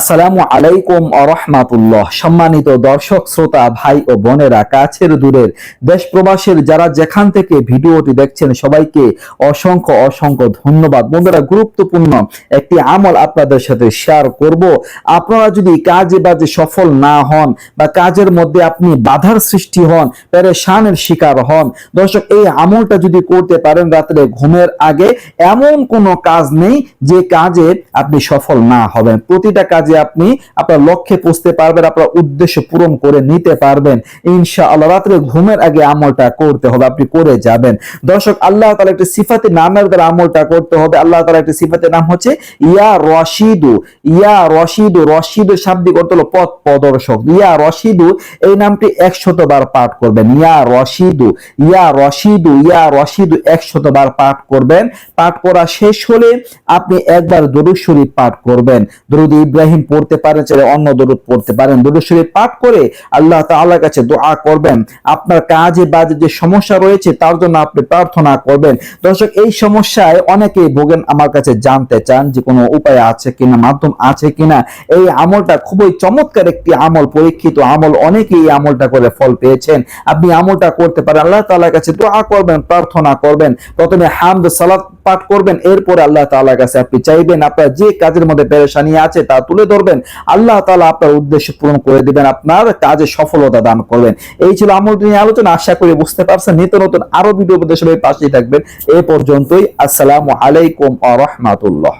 আসসালামু আলাইকুম আরহামাতুল্লাহ সম্মানিত দর্শক, শ্রোতা, ভাই ও বোনেরা, কাছের দূরের দেশ প্রবাসের যারা যেখান থেকে ভিডিওটি দেখছেন, সবাইকে অসংখ্য অসংখ্য ধন্যবাদ। বন্ধুরা, গুরুত্বপূর্ণ একটি আমল আপনাদের সাথে শেয়ার করব। আপনারা যদি কাজে বাজে সফল না হন বা কাজের মধ্যে আপনি বাধার সৃষ্টি হন, পেরেশানের শিকার হন, দর্শক, এই আমলটা যদি করতে পারেন রাত্রে ঘুমের আগে, এমন কোনো কাজ নেই যে কাজে আপনি সফল না হবেন। প্রতিটা কাজে আপনি আপনার লক্ষ্যে পৌঁছতে পারবেন, আপনার উদ্দেশ্য পূরণ করে নিতে পারবেন। ইনশা আল্লাহ রাত্রে ঘুমের আগে আমলটা করতে হবে, আপনি করে যাবেন। দর্শক, আল্লাহ তালা একটি সিফাতে নামের দ্বারা আমলটা করতে হবে। আল্লাহ তালা একটি সিফাতের নাম হচ্ছে ইয়া রশিদু। ইয়া রশিদু রশিদু শাব্দিক অর্থ হলো পথ প্রদর্শক। ইয়া রশিদু, এই নামটি একশত বার পাঠ করবেন। ইয়া রশিদু ইয়া রশিদু ইয়া রশিদু একশত বার পাঠ করবেন। পাঠ করা শেষ হলে আপনি একবার দরুদ শরীফ পাঠ করবেন। দরুদ ইব্রাহিম পড়তে পারেন চাইলে অন্য দরুদ পড়তে পারেন। দরুদ শরীফ পাঠ করে আল্লাহ তাআলার কাছে দোয়া করবেন। আপনার কাজে বাজে যে সমস্যা রয়েছে, তার জন্য আপনি প্রার্থনা করবেন। দর্শক, এই সমস্যায় অনেকেই ভোগেন আমার কাছে জানতে চান যে কোনো উপায় আছে কিনা, মাধ্যম আছে কিনা। এই আমলটা খুবই চমৎকার একটি আমল, পরীক্ষিত আমল। অনেকেই এই আমলটা করে ফল পেয়েছেন। আপনি আমলটা করতে পারেন, আল্লাহ তাআলার কাছে দোয়া করবেন, প্রার্থনা করবেন। প্রথমে হামদ, সালাত পাঠ করবেন, এরপরে আল্লাহ তালার কাছে আপনি চাইবেন, আপনার যে কাজের মধ্যে পেরেশানি আছে তা তুলে ধরবেন, আল্লাহ তালা আপনার উদ্দেশ্য পূরণ করে দিবেন, আপনার কাজে সফলতা দান করবেন। এই ছিল আমল নিয়ে আলোচনা, আশা করি বুঝতে পারছেন। নিত্য নতুন আরও ভিডিও সবাই পাশেই থাকবেন। এ পর্যন্তই, আসসালামু আলাইকুম আ রহমাতুল্লাহ।